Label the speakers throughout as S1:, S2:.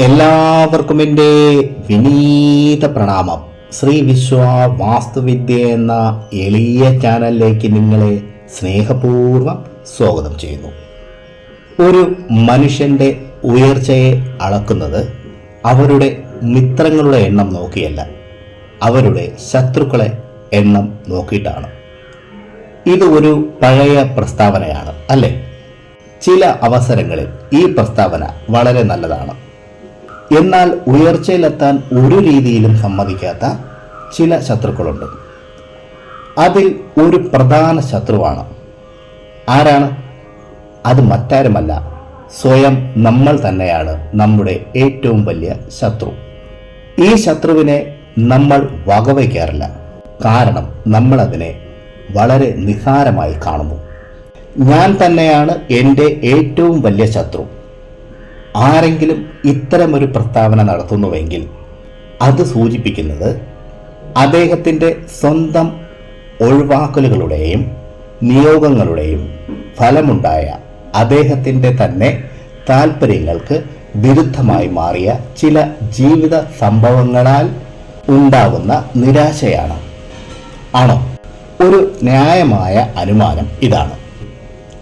S1: എല്ലാവർക്കും എന്റെ വിനീത പ്രണാമം. ശ്രീ വിശ്വ വാസ്തുവിദ്യ എന്ന എളിയ ചാനലിലേക്ക് നിങ്ങളെ സ്നേഹപൂർവം സ്വാഗതം ചെയ്യുന്നു. ഒരു മനുഷ്യന്റെ ഉയർച്ചയെ അളക്കുന്നത് അവരുടെ മിത്രങ്ങളുടെ എണ്ണം നോക്കിയല്ല അവരുടെ ശത്രുക്കളെ എണ്ണം നോക്കിയിട്ടാണ്. ഇത് ഒരു പഴയ പ്രസ്താവനയാണ് അല്ലേ? ചില അവസരങ്ങളിൽ ഈ പ്രസ്താവന വളരെ നല്ലതാണ്. എന്നാൽ ഉയർച്ചയിലെത്താൻ ഒരു രീതിയിലും സമ്മതിക്കാത്ത ചില ശത്രുക്കളുണ്ട്. അതിൽ ഒരു പ്രധാന ശത്രുവാണ്. ആരാണ്? അത് മറ്റാരുമല്ല. സ്വയം നമ്മൾ തന്നെയാണ് നമ്മുടെ ഏറ്റവും വലിയ ശത്രു. ഈ ശത്രുവിനെ നമ്മൾ വകവയ്ക്കാറില്ല. കാരണം നമ്മൾ അതിനെ വളരെ നിസാരമായി കാണുന്നു. ഞാൻ തന്നെയാണ് എന്റെ ഏറ്റവും വലിയ ശത്രു. ആരെങ്കിലും ഇത്തരമൊരു പ്രസ്താവന നടത്തുന്നുവെങ്കിൽ അത് സൂചിപ്പിക്കുന്നത് അദ്ദേഹത്തിന്റെ സ്വന്തം ഒഴിവാക്കലുകളുടെയും നിയോഗങ്ങളുടെയും ഫലമുണ്ടായ അദ്ദേഹത്തിന്റെ തന്നെ താല്പര്യങ്ങൾക്ക് വിരുദ്ധമായി മാറിയ ചില ജീവിത സംഭവങ്ങളാൽ ഉണ്ടാകുന്ന നിരാശയാണ്. ആണോ? ഒരു ന്യായമായ അനുമാനം ഇതാണ്.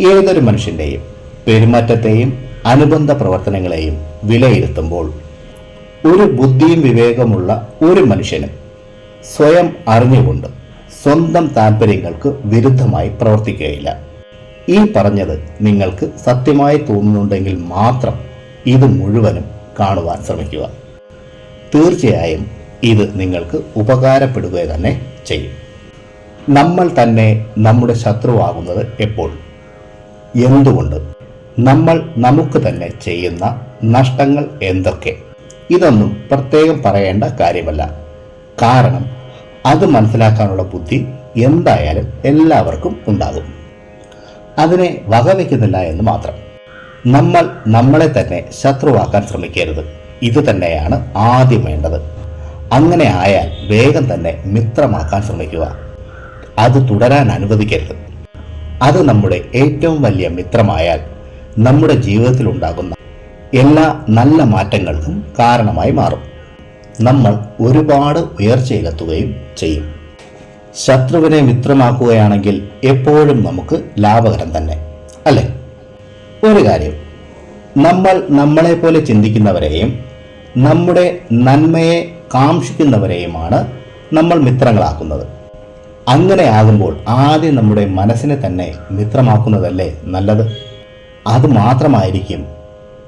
S1: ഏതൊരു മനുഷ്യന്റെയും പെരുമാറ്റത്തെയും അനുബന്ധ പ്രവർത്തനങ്ങളെയും വിലയിരുത്തുമ്പോൾ ഒരു ബുദ്ധിയും വിവേകമുള്ള ഒരു മനുഷ്യനും സ്വയം അറിഞ്ഞുകൊണ്ട് സ്വന്തം താല്പര്യങ്ങൾക്ക് വിരുദ്ധമായി പ്രവർത്തിക്കുകയില്ല. ഈ പറഞ്ഞത് നിങ്ങൾക്ക് സത്യമായി തോന്നുന്നുണ്ടെങ്കിൽ മാത്രം ഇത് മുഴുവനും കാണുവാൻ ശ്രമിക്കുക. തീർച്ചയായും ഇത് നിങ്ങൾക്ക് ഉപകാരപ്പെടുക തന്നെ ചെയ്യും. നമ്മൾ തന്നെ നമ്മുടെ ശത്രുവാകുന്നത് എപ്പോൾ? എന്തുകൊണ്ട്? നമ്മൾ നമുക്ക് തന്നെ ചെയ്യുന്ന നഷ്ടങ്ങൾ എന്തൊക്കെ? ഇതൊന്നും പ്രത്യേകം പറയേണ്ട കാര്യമല്ല. കാരണം അത് മനസ്സിലാക്കാനുള്ള ബുദ്ധി എന്തായാലും എല്ലാവർക്കും ഉണ്ടാകും. അതിനെ വകവയ്ക്കുന്നില്ല എന്ന് മാത്രം. നമ്മൾ നമ്മളെ തന്നെ ശത്രുവാക്കാൻ ശ്രമിക്കരുത്. ഇത് തന്നെയാണ് ആദ്യം വേണ്ടത്. അങ്ങനെ ആയാൽ വേഗം തന്നെ മിത്രമാക്കാൻ ശ്രമിക്കുക. അത് തുടരാൻ അനുവദിക്കരുത്. അത് നമ്മുടെ ഏറ്റവും വലിയ മിത്രമായാൽ നമ്മുടെ ജീവിതത്തിൽ ഉണ്ടാകുന്ന എല്ലാ നല്ല മാറ്റങ്ങൾക്കും കാരണമായി മാറും. നമ്മൾ ഒരുപാട് ഉയർച്ചയിലെത്തുകയും ചെയ്യും. ശത്രുവിനെ മിത്രമാക്കുകയാണെങ്കിൽ എപ്പോഴും നമുക്ക് ലാഭകരം തന്നെ അല്ലേ? ഒരു കാര്യം നമ്മൾ നമ്മളെ പോലെ ചിന്തിക്കുന്നവരെയും നമ്മുടെ നന്മയെ കാക്ഷിക്കുന്നവരെയുമാണ് നമ്മൾ മിത്രങ്ങളാക്കുന്നത്. അങ്ങനെ ആകുമ്പോൾ ആദ്യം നമ്മുടെ മനസ്സിനെ തന്നെ മിത്രമാക്കുന്നതല്ലേ നല്ലത്? അത് മാത്രമായിരിക്കും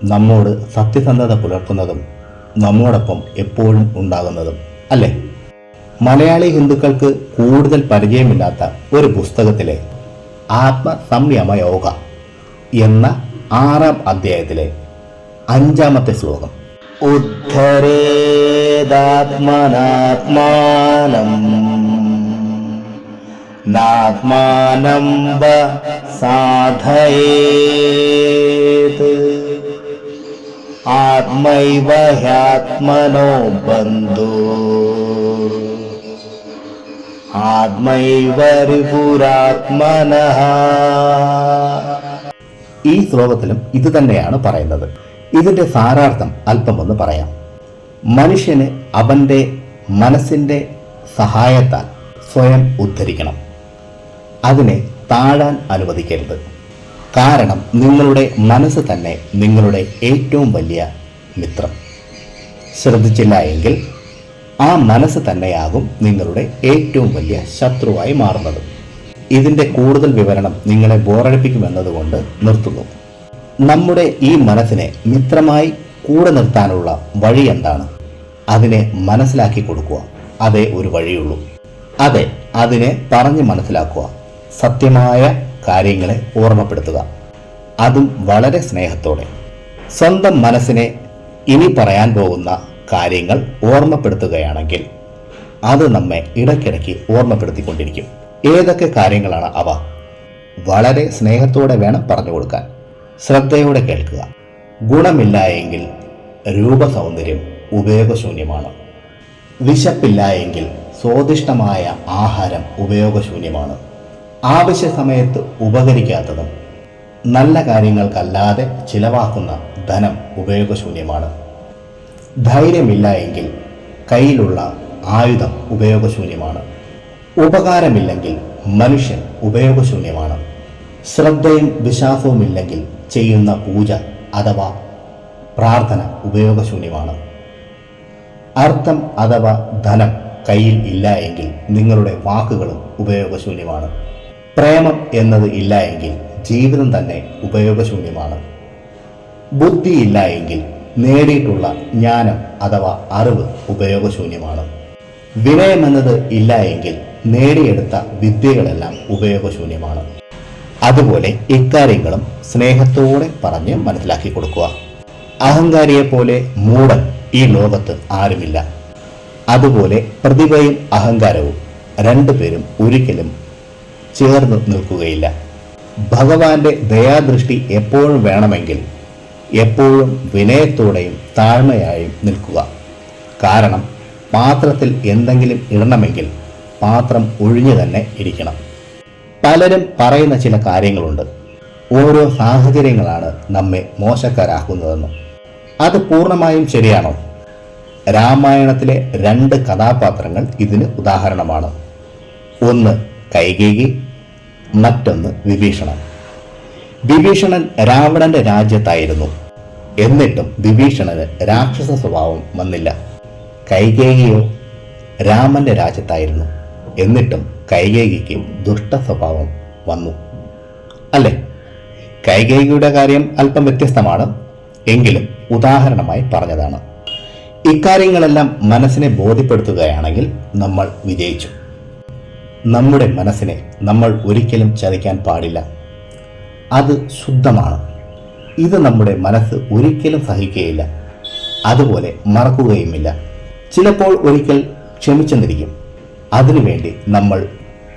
S1: നമ്മോട് സത്യസന്ധത പുലർത്തുന്നതും നമ്മോടൊപ്പം എപ്പോഴും ഉണ്ടാകുന്നതും അല്ലേ? മലയാളി ഹിന്ദുക്കൾക്ക് കൂടുതൽ പരിചയമില്ലാത്ത ഒരു പുസ്തകത്തിലെ ആത്മസംയമ യോഗ എന്ന ആറാം അധ്യായത്തിലെ അഞ്ചാമത്തെ ശ്ലോകം. ഉദ്ധരേതാത്മനാത്മാനം നാത്മാനം വ സാധയേത്. ആത്മൈവ ഹ്യാത്മനോ ബന്ധു. ആത്മൈവ രിപുരാത്മനഃ ഈ ശ്ലോകത്തിലും ഇത് തന്നെയാണ് പറയുന്നത്. ഇതിന്റെ സാരാർത്ഥം അല്പം ഒന്ന് പറയാം. മനുഷ്യന് അവന്റെ മനസ്സിന്റെ സഹായത്താൽ സ്വയം ഉദ്ധരിക്കണം. അതിനെ താഴാൻ അനുവദിക്കരുത്. കാരണം നിങ്ങളുടെ മനസ്സ് തന്നെ നിങ്ങളുടെ ഏറ്റവും വലിയ മിത്രം. ശ്രദ്ധിച്ചില്ല എങ്കിൽ ആ മനസ്സ് തന്നെയാകും നിങ്ങളുടെ ഏറ്റവും വലിയ ശത്രുവായി മാറുന്നത്. ഇതിന്റെ കൂടുതൽ വിവരണം നിങ്ങളെ ബോറടിപ്പിക്കുമെന്നതുകൊണ്ട് നിർത്തുന്നു. നമ്മുടെ ഈ മനസ്സിനെ മിത്രമായി കൂടെ നിർത്താനുള്ള വഴി എന്താണ്? അതിനെ മനസ്സിലാക്കി കൊടുക്കുക. അതേ ഒരു വഴിയുള്ളൂ. അതെ അതിനെ പറഞ്ഞ് മനസ്സിലാക്കുക. സത്യമായ കാര്യങ്ങളെ ഓർമ്മപ്പെടുത്തുക. അതും വളരെ സ്നേഹത്തോടെ. സ്വന്തം മനസ്സിനെ ഇനി പറയാൻ പോകുന്ന കാര്യങ്ങൾ ഓർമ്മപ്പെടുത്തുകയാണെങ്കിൽ അത് നമ്മെ ഇടയ്ക്കിടയ്ക്ക് ഓർമ്മപ്പെടുത്തിക്കൊണ്ടിരിക്കും. ഏതൊക്കെ കാര്യങ്ങളാണ് അവ? വളരെ സ്നേഹത്തോടെ വേണം പറഞ്ഞു കൊടുക്കാൻ. ശ്രദ്ധയോടെ കേൾക്കുക. ഗുണമില്ല എങ്കിൽ രൂപസൗന്ദര്യം ഉപയോഗശൂന്യമാണ്. വിശപ്പില്ല എങ്കിൽ സ്വാദിഷ്ടമായ ആഹാരം ഉപയോഗശൂന്യമാണ്. ആവശ്യ സമയത്ത് ഉപകരിക്കാത്തതും നല്ല കാര്യങ്ങൾക്കല്ലാതെ ചിലവാക്കുന്ന ധനം ഉപയോഗശൂന്യമാണ്. ധൈര്യമില്ല എങ്കിൽ കയ്യിലുള്ള ആയുധം ഉപയോഗശൂന്യമാണ്. ഉപകാരമില്ലെങ്കിൽ മനുഷ്യൻ ഉപയോഗശൂന്യമാണ്. ശ്രദ്ധയും വിശ്വാസവും ഇല്ലെങ്കിൽ ചെയ്യുന്ന പൂജ അഥവാ പ്രാർത്ഥന ഉപയോഗശൂന്യമാണ്. അർത്ഥം അഥവാ ധനം കയ്യിൽ ഇല്ല എങ്കിൽ നിങ്ങളുടെ വാക്കുകളും ഉപയോഗശൂന്യമാണ്. പ്രേമം എന്നത് ഇല്ല എങ്കിൽ ജീവിതം തന്നെ ഉപയോഗശൂന്യമാണ്. ബുദ്ധിയില്ല എങ്കിൽ നേടിയിട്ടുള്ള ജ്ഞാനം അഥവാ അറിവ് ഉപയോഗശൂന്യമാണ്. വിനയമെന്നത് ഇല്ല എങ്കിൽ നേടിയെടുത്ത വിദ്യകളെല്ലാം ഉപയോഗശൂന്യമാണ്. അതുപോലെ ഇക്കാര്യങ്ങളും സ്നേഹത്തോടെ പറഞ്ഞ് മനസ്സിലാക്കി കൊടുക്കുക. അഹങ്കാരിയെ പോലെ മൂടൻ ഈ ലോകത്ത് ആരുമില്ല. അതുപോലെ പ്രതിഭയും അഹങ്കാരവും രണ്ടുപേരും ഒരിക്കലും ചേർന്ന് നിൽക്കുകയില്ല. ഭഗവാന്റെ ദയാദൃഷ്ടി എപ്പോഴും വേണമെങ്കിൽ എപ്പോഴും വിനയത്തോടെയും താഴ്മയായും നിൽക്കുക. കാരണം പാത്രത്തിൽ എന്തെങ്കിലും ഇടണമെങ്കിൽ പാത്രം ഒഴിഞ്ഞു തന്നെ ഇരിക്കണം. പലരും പറയുന്ന ചില കാര്യങ്ങളുണ്ട്. ഓരോ സാഹചര്യങ്ങളാണ് നമ്മെ മോശക്കാരാക്കുന്നതെന്നും. അത് പൂർണമായും ശരിയാണോ? രാമായണത്തിലെ രണ്ട് കഥാപാത്രങ്ങൾ ഇതിന് ഉദാഹരണമാണ്. ഒന്ന് കൈകേകി മറ്റൊന്ന് വിഭീഷണൻ. വിഭീഷണൻ രാവണന്റെ രാജ്യത്തായിരുന്നു. എന്നിട്ടും വിഭീഷണന് രാക്ഷസ സ്വഭാവം വന്നില്ല. കൈകേകിയോ രാമന്റെ രാജ്യത്തായിരുന്നു. എന്നിട്ടും കൈകേകിക്ക് ദുഷ്ട സ്വഭാവം വന്നു. അല്ലേ? കൈകേകിയുടെ കാര്യം അല്പം വ്യത്യസ്തമാണ്. എങ്കിലും ഉദാഹരണമായി പറഞ്ഞതാണ്. ഇക്കാര്യങ്ങളെല്ലാം മനസ്സിനെ ബോധ്യപ്പെടുത്തുകയാണെങ്കിൽ നമ്മൾ വിജയിച്ചു. നമ്മുടെ മനസ്സിനെ നമ്മൾ ഒരിക്കലും ചതിക്കാൻ പാടില്ല. അത് ശുദ്ധമാണ്. ഇത് നമ്മുടെ മനസ്സ് ഒരിക്കലും സഹിക്കുകയില്ല. അതുപോലെ മറക്കുകയുമില്ല. ചിലപ്പോൾ ഒരിക്കൽ ക്ഷമിച്ചെന്നിരിക്കും. അതിനുവേണ്ടി നമ്മൾ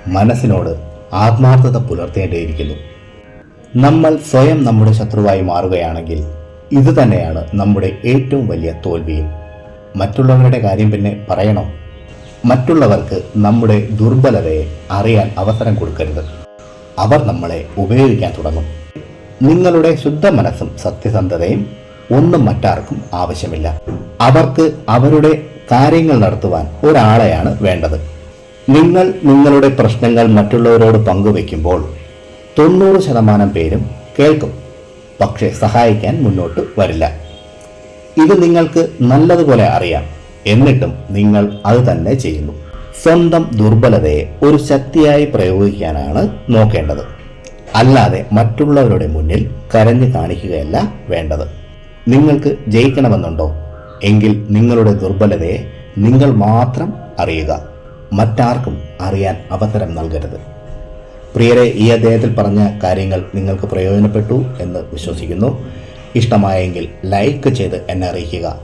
S1: മനസ്സിനോട് ആത്മാർത്ഥത പുലർത്തേണ്ടിയിരിക്കുന്നു. നമ്മൾ സ്വയം നമ്മുടെ ശത്രുവായി മാറുകയാണെങ്കിൽ ഇത് തന്നെയാണ് നമ്മുടെ ഏറ്റവും വലിയ തോൽവിയും. മറ്റുള്ളവരുടെ കാര്യം പിന്നെ പറയണോ? മറ്റുള്ളവർക്ക് നമ്മുടെ ദുർബലതയെ അറിയാൻ അവസരം കൊടുക്കരുത്. അവർ നമ്മളെ ഉപയോഗിക്കാൻ തുടങ്ങും. നിങ്ങളുടെ ശുദ്ധ മനസ്സും സത്യസന്ധതയും ഒന്നും മറ്റാർക്കും ആവശ്യമില്ല. അവർക്ക് അവരുടെ കാര്യങ്ങൾ നടത്തുവാൻ ഒരാളെയാണ് വേണ്ടത്. നിങ്ങൾ നിങ്ങളുടെ പ്രശ്നങ്ങൾ മറ്റുള്ളവരോട് പങ്കുവെക്കുമ്പോൾ തൊണ്ണൂറ് ശതമാനം പേരും കേൾക്കും പക്ഷേ സഹായിക്കാൻ മുന്നോട്ട് വരില്ല. ഇത് നിങ്ങൾക്ക് നല്ലതുപോലെ അറിയാം. എന്നിട്ടും നിങ്ങൾ അത് തന്നെ ചെയ്യുന്നു. സ്വന്തം ദുർബലതയെ ഒരു ശക്തിയായി പ്രയോഗിക്കാനാണ് നോക്കേണ്ടത്. അല്ലാതെ മറ്റുള്ളവരുടെ മുന്നിൽ കരഞ്ഞു കാണിക്കുകയല്ല വേണ്ടത്. നിങ്ങൾക്ക് ജയിക്കണമെന്നുണ്ടോ? എങ്കിൽ നിങ്ങളുടെ ദുർബലതയെ നിങ്ങൾ മാത്രം അറിയുക. മറ്റാർക്കും അറിയാൻ അവസരം നൽകരുത്. പ്രിയരെ ഈ അദ്ദേഹത്തിൽ പറഞ്ഞ കാര്യങ്ങൾ നിങ്ങൾക്ക് പ്രയോജനപ്പെട്ടു എന്ന് വിശ്വസിക്കുന്നു. ഇഷ്ടമായെങ്കിൽ ലൈക്ക് ചെയ്ത് എന്നെ അറിയിക്കുക.